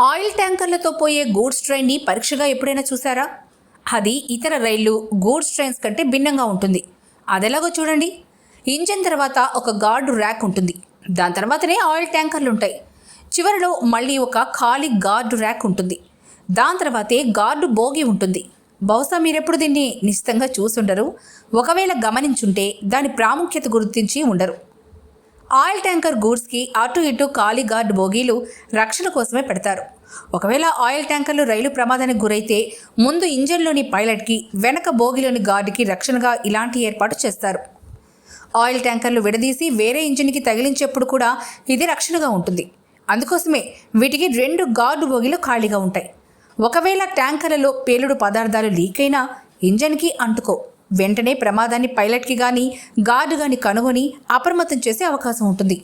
Oil ట్యాంకర్లతో పోయే goods ట్రైన్ని పరీక్షగా ఎప్పుడైనా చూసారా? అది ఇతర రైళ్ళు గూడ్స్ ట్రైన్స్ కంటే భిన్నంగా ఉంటుంది. అదెలాగో చూడండి. ఇంజన్ తర్వాత ఒక గార్డు ర్యాక్ ఉంటుంది. దాని తర్వాతనే ఆయిల్ ట్యాంకర్లు ఉంటాయి చివరిలో మళ్ళీ ఒక ఖాళీ గార్డు ర్యాక్ ఉంటుంది. దాని తర్వాతే గార్డు బోగి ఉంటుంది. బహుశా మీరెప్పుడు దీన్ని నిశ్చితంగా చూసుండరు. ఒకవేళ గమనించుంటే దాని ప్రాముఖ్యత గుర్తించి ఉండరు. ఆయిల్ ట్యాంకర్ గూడ్స్కి అటు ఇటు ఖాళీ గార్డ్ బోగీలు రక్షణ కోసమే పెడతారు. ఒకవేళ ఆయిల్ ట్యాంకర్లు రైలు ప్రమాదానికి గురైతే ముందు ఇంజన్లోని పైలట్కి వెనక బోగిలోని గార్డుకి రక్షణగా ఇలాంటి ఏర్పాటు చేస్తారు. ఆయిల్ ట్యాంకర్లు విడదీసి వేరే ఇంజిన్కి తగిలించేప్పుడు కూడా ఇది రక్షణగా ఉంటుంది. అందుకోసమే వీటికి రెండు గార్డు బోగీలు ఖాళీగా ఉంటాయి. ఒకవేళ ట్యాంకర్లలో పేలుడు పదార్థాలు లీక్ అయినా ఇంజన్కి అంటుకో. వెంటనే ప్రమాదాన్ని పైలట్కి కానీ గార్డు కానీ కనుగొని అప్రమత్తం చేసే అవకాశం ఉంటుంది.